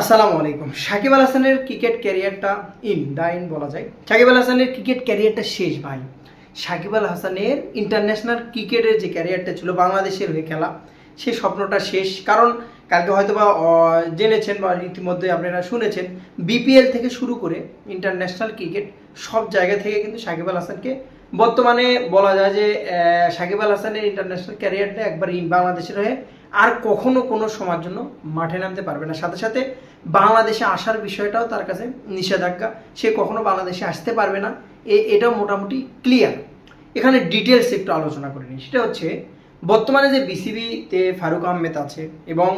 আসসালামু আলাইকুম। সাকিব আল হাসানের ক্রিকেট ক্যারিয়ারটা ইন, দা ইন বলা যায়। সাকিব আল হাসানের ক্রিকেট ক্যারিয়ারটা শেষ, ভাই। সাকিব আল হাসানের ইন্টারন্যাশনাল ক্রিকেটের যে ক্যারিয়ারটা ছিল, বাংলাদেশের হয়ে খেলা সেই স্বপ্নটা শেষ। কারণ কালকে হয়তো বা জেনেছেন বা ইতিমধ্যে আপনারা শুনেছেন বিপিএল থেকে শুরু করে ইন্টারন্যাশনাল ক্রিকেট সব জায়গা থেকে কিন্তু সাকিব আল হাসানকে বর্তমানে বলা যায় যে সাকিব আল হাসানের ইন্টারন্যাশনাল ক্যারিয়ারটা একবার ইন, বাংলাদেশের হয়ে আর কখনো কোনো সময়ের জন্য মাঠে নামতে পারবে না। সাথে সাথে বাংলাদেশে আসার বিষয়টাও তার কাছে নিষেধাজ্ঞা। সে কখনো বাংলাদেশে আসতে পারবে না। এ এটাও মোটামুটি ক্লিয়ার এখানে ডিটেলস একটু আলোচনা করে নিই। সেটা হচ্ছে, বর্তমানে যে বিসিবিতে ফারুক আহমেদ আছে এবং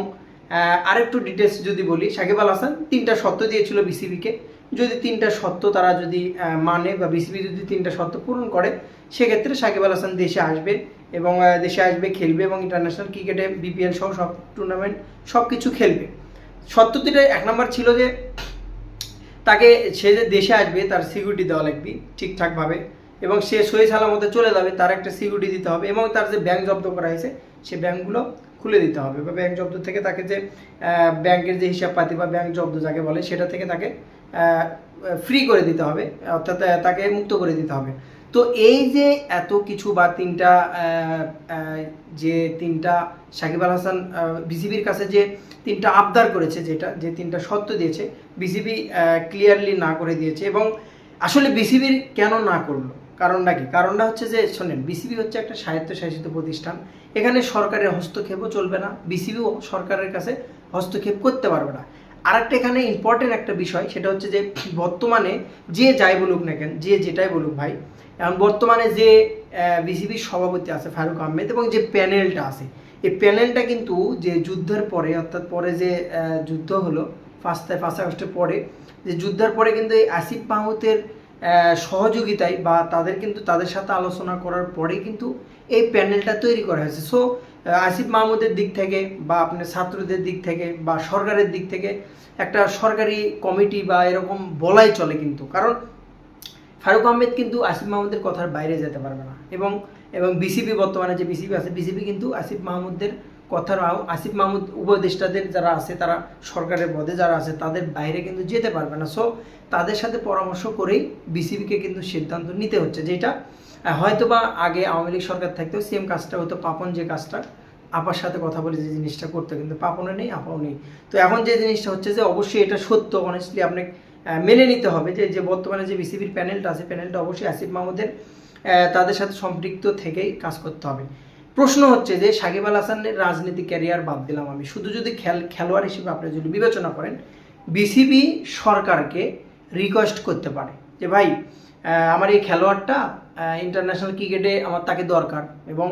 আরেকটু ডিটেলস যদি বলি, সাকিব আল হাসান তিনটা শর্ত দিয়েছিল বিসিবিকে। যদি তিনটা শর্ত তারা যদি মানে বা বিসিবি যদি তিনটা শর্ত পূরণ করে, সেক্ষেত্রে সাকিব আল হাসান দেশে আসবে। এবং দেশে আসবে, খেলবে এবং ইন্টারন্যাশনাল ক্রিকেটে বিপিএল সহ সব টুর্নামেন্ট সব কিছু খেলবে। সত্যতিটা এক নম্বর ছিল যে, তাকে, সে যে দেশে আসবে, তার সিকিউরিটি দেওয়া লাগবে, ঠিকঠাকভাবে। এবং সে সহি সালামতে চলে যাবে, তার একটা সিকিউরিটি দিতে হবে এবং তার যে ব্যাংক জব্দ করা হয়েছে, সে ব্যাংকগুলো খুলে দিতে হবে। বা ব্যাংক জব্দ থেকে তাকে যে ব্যাংকের যে হিসাব পাতি বা ব্যাংক জব্দ যাকে বলে, সেটা থেকে তাকে ফ্রি করে দিতে হবে। অর্থাৎ তাকে মুক্ত করে দিতে হবে। তো এই যে এত কিছু বা তিনটা যে তিনটা, সাকিব আল হাসান বিসিবির কাছে যে তিনটা আবদার করেছে, যেটা, যে তিনটা সত্য দিয়েছে, বিসিবি ক্লিয়ারলি না করে দিয়েছে এবং আসলে বিসিবির কেন না করল? কারণটা কি? কারণটা হচ্ছে যে, শোনেন, বিসিবি হচ্ছে একটা স্বায়ত্তশাসিত প্রতিষ্ঠান। এখানে সরকারের হস্তক্ষেপও চলবে না, বিসিবিও সরকারের কাছে হস্তক্ষেপ করতে পারবে না। আরেকটা এখানে ইম্পর্টেন্ট একটা বিষয়, সেটা হচ্ছে যে, বর্তমানে যে যাই বলুক না কেন, যে যেটাই বলুক ভাই এখন বর্তমানে যে বিসিবির সভাপতি আছে ফারুক আহমেদ এবং যে প্যানেলটা আছে, এই প্যানেলটা কিন্তু যে যুদ্ধের পরে, অর্থাৎ পরে যে যুদ্ধ হলো ফার্স্ট ফার্স্ট আগস্টের পরে, যে যুদ্ধের পরে কিন্তু এই আসিফ মাহমুদের সহযোগিতায় বা তাদের কিন্তু, তাদের সাথে আলোচনা করার পরে কিন্তু এই প্যানেলটা তৈরি করা হয়েছে। সো আসিফ মাহমুদের দিক থেকে বা আপনার ছাত্রদের দিক থেকে বা সরকারের দিক থেকে একটা সরকারি কমিটি বা এরকম বলাই চলে কিন্তু। কারণ ফারুক আহমেদ কিন্তু আসিফ মাহমুদের কথার বাইরে যেতে পারবে না। এবং এবং বিসিবি বর্তমানে যে বিসিবি আছে বিসিবি কিন্তু আসিফ মাহমুদের কথার আসিফ মাহমুদ উপদেষ্টাদের যারা আছে তারা সরকারের পদে যারা আছে তাদের বাইরে কিন্তু যেতে পারবে না। সো তাদের সাথে পরামর্শ করেই বিসিবিকে কিন্তু সিদ্ধান্ত নিতে হচ্ছে যেটা আহ, হয়তোবা আগে আওয়ামী লীগ সরকার থাকতেও সেম কাজটা হতো পাপন যে কাজটা আপার সাথে কথা বলে যে জিনিসটা করতে কিন্তু পাপনও নেই আপাও নেই। তো এখন যে জিনিসটা হচ্ছে যে অবশ্যই এটা সত্য অনেস্টলি আপনি মেনে নিতে হবে যে যে বর্তমানে যে বিসিবির প্যানেলটা আছে, প্যানেলটা অবশ্যই আসিফ মাহমুদের তাদের সাথে সম্পৃক্ত থেকেই কাজ করতে হবে। প্রশ্ন হচ্ছে যে, সাকিব আল হাসানের রাজনীতি ক্যারিয়ার বাদ দিলাম আমি। শুধু যদি খেল খেলোয়াড় হিসেবে আপনি যদি বিবেচনা করেন, বিসিবি সরকারকে রিকোয়েস্ট করতে পারে যে, ভাই আমার এই খেলোয়াড়টা ইন্টারন্যাশনাল ক্রিকেটে আমার তাকে দরকার এবং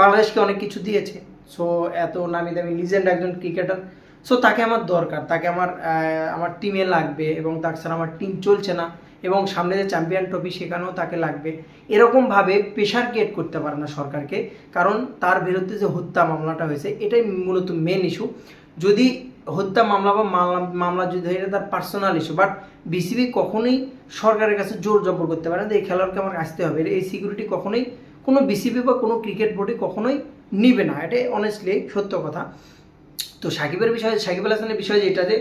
বাংলাদেশকে অনেক কিছু দিয়েছে। সো এত নামি দামি লিজেন্ড একজন ক্রিকেটার সো তাকে আমার দরকার, তাকে আমার আমার টিমে লাগবে এবং তাকে ছাড়া আমার টিম চলছে না এবং সামনে যে চ্যাম্পিয়ন ট্রফি সেখানেও তাকে লাগবে। এরকমভাবে প্রেশার ক্রিয়েট করতে পারে না সরকারকে, কারণ তার বিরুদ্ধে যে হত্যা মামলাটা হয়েছে, এটাই মূলত মেন ইস্যু যদি হত্যা মামলা বা মামলা যদি হয় এটা তার পার্সোনাল ইস্যু বাট বিসিবি কখনোই সরকারের কাছে জোর জবর করতে পারে না যে এই খেলোয়াড়কে আমার আসতে হবে। এই সিকিউরিটি কখনোই কোনো বিসিবি বা কোনো ক্রিকেট বোর্ডে কখনোই নিবে না। এটা অনেস্টলি সত্য কথা। তো সাকিবের বিষয়ে সাকিব আল হাসানের বিষয়ে যেটা যে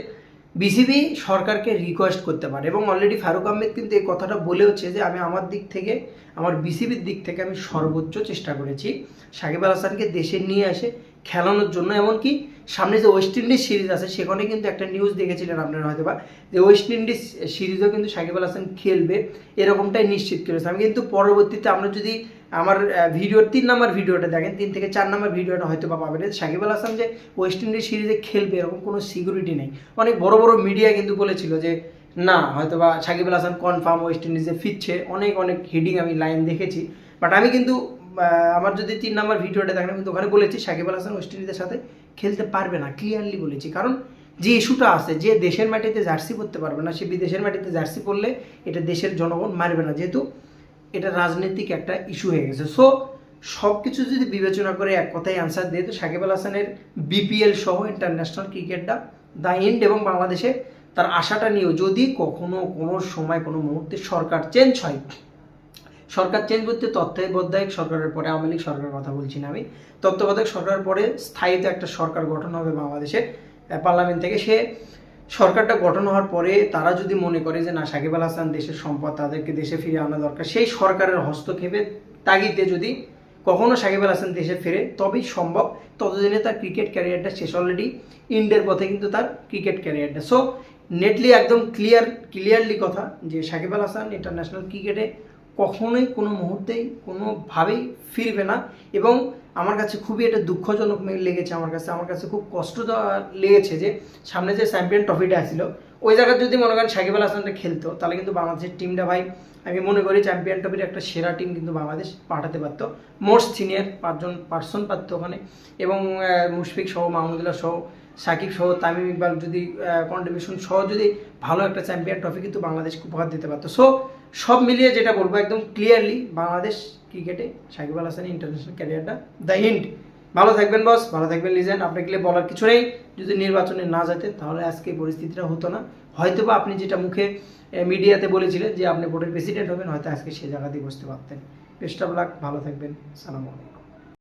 বিসিবি সরকারকে রিকোয়েস্ট করতে পারে এবং অলরেডি ফারুক আহমেদ কিন্তু এই কথাটা বলেওছে যে আমি আমার দিক থেকে, আমার বিসিবির দিক থেকে আমি সর্বোচ্চ চেষ্টা করেছি সাকিব আল হাসানকে দেশে নিয়ে আসে খেলানোর জন্য এমনকি সামনে যে ওয়েস্ট ইন্ডিজ সিরিজ আছে সেখানে কিন্তু একটা নিউজ দেখেছিলেন আপনারা হয়তো বা যে ওয়েস্ট ইন্ডিজ সিরিজও কিন্তু সাকিব আল হাসান খেলবে এরকমটাই নিশ্চিত করেছে। আমি কিন্তু পরবর্তীতে আমরা যদি আমার আহ, ভিডিওর তিন নাম্বার ভিডিওটা দেখেন তিন থেকে চার নাম্বার ভিডিওটা হয়তো বা পাবেন। সাকিব আল হাসান যে ওয়েস্ট ইন্ডিজ সিরিজে খেলবে এরকম কোনো সিকিউরিটি নেই। অনেক বড় বড় মিডিয়া কিন্তু বলেছিল যে না হয়তো বা সাকিব আল হাসান কনফার্ম ওয়েস্ট ইন্ডিজে ফিরছে। অনেক অনেক হিডিং আমি লাইন দেখেছি। বাট আমি কিন্তু আমার যদি তিন নাম্বার ভিডিওটা দেখেন কিন্তু ওখানে বলেছি সাকিব আল হাসান ওয়েস্ট ইন্ডিজের সাথে খেলতে পারবে না ক্লিয়ারলি বলেছি। কারণ যে ইস্যুটা আছে, যে দেশের মাটিতে জার্সি পরতে পারবে না, সে বিদেশের মাটিতে জার্সি পরলে এটা দেশের জনগণ মারবে না। যেহেতু এটা রাজনৈতিক একটা ইস্যু হয়ে গেছে। সো সব কিছু যদি বিবেচনা করে এক কথায় আনসার দিয়ে, তো সাকিব আল হাসানের বিপিএল সহ ইন্টারন্যাশনাল ক্রিকেটটা দ্য এন্ড এবং বাংলাদেশে তার আশাটা নিয়েও যদি কখনো কোনো সময়, কোনো মুহূর্তে সরকার চেঞ্জ হয় সরকার চেঞ্জ করতে তত্ত্বাবধায়ক সরকারের পরে আওয়ামী লীগ সরকারের কথা বলছি না আমি। তত্ত্বাবধায়ক সরকারের পরে স্থায়িত একটা সরকার গঠন হবে বাংলাদেশের পার্লামেন্ট থেকে। সে সরকারটা গঠন হওয়ার পরে তারা যদি মনে করে যে না, সাকিব আল হাসান দেশের সম্পদ, তাদেরকে দেশে ফিরে আনা দরকার, সেই সরকারের হস্তক্ষেপের তাগিদে যদি কখনো সাকিব আল হাসান দেশে ফেরে, তবেই সম্ভব। ততদিনে তার ক্রিকেট ক্যারিয়ারটা শেষ অলরেডি ইন্ডের পথে কিন্তু তার ক্রিকেট ক্যারিয়ারটা সো নেটলি একদম ক্লিয়ার ক্লিয়ারলি কথা যে সাকিব আল হাসান ইন্টারন্যাশনাল ক্রিকেটে কখনোই কোনো মুহূর্তেই, কোনোভাবেই ফিরবে না এবং আমার কাছে খুবই এটা দুঃখজনক লেগেছে আমার কাছে। আমার কাছে খুব কষ্ট লেগেছে যে সামনে যে চ্যাম্পিয়ন ট্রফিটা আসছিল, ওই জায়গায় যদি মনে করেন সাকিব আল হাসানটা খেলতো, তাহলে কিন্তু বাংলাদেশের টিমটা ভাই, আমি মনে করি চ্যাম্পিয়ন ট্রফির একটা সেরা টিম কিন্তু বাংলাদেশ পাঠাতে পারতো। মোস্ট সিনিয়র পাঁচজন পার্সন পারতো ওখানে এবং মুশফিক সহ, মাহমুদুল্লাহ সহ সাকিব সহ তামিম ইকবাল যদি কন্ট্রিবিউশন সহ যদি ভালো একটা চ্যাম্পিয়ন ট্রফি কিন্তু বাংলাদেশকে উপহার দিতে পারতো। সো সব মিলিয়ে যেটা বলব একদম ক্লিয়ারলি বাংলাদেশ ক্রিকেটে সাকিব আল হাসানের ইন্টারন্যাশনাল ক্যারিয়ারটা দ্য হিন্ট ভালো থাকবেন বস ভালো থাকবেন লিজেন্ড আপনাকে বলার কিছু নেই। যদি নির্বাচনে না যেতেন তাহলে আজকে পরিস্থিতিটা হতো না। হয়তো বা আপনি যেটা মুখে মিডিয়াতে বলেছিলেন যে আপনি ভোটের প্রেসিডেন্ট হবেন, হয়তো আজকে সে জায়গাতেই বসতে পারতেন। বেস্ট অফ লাক ভালো থাকবেন, সালাম আলাইকুম।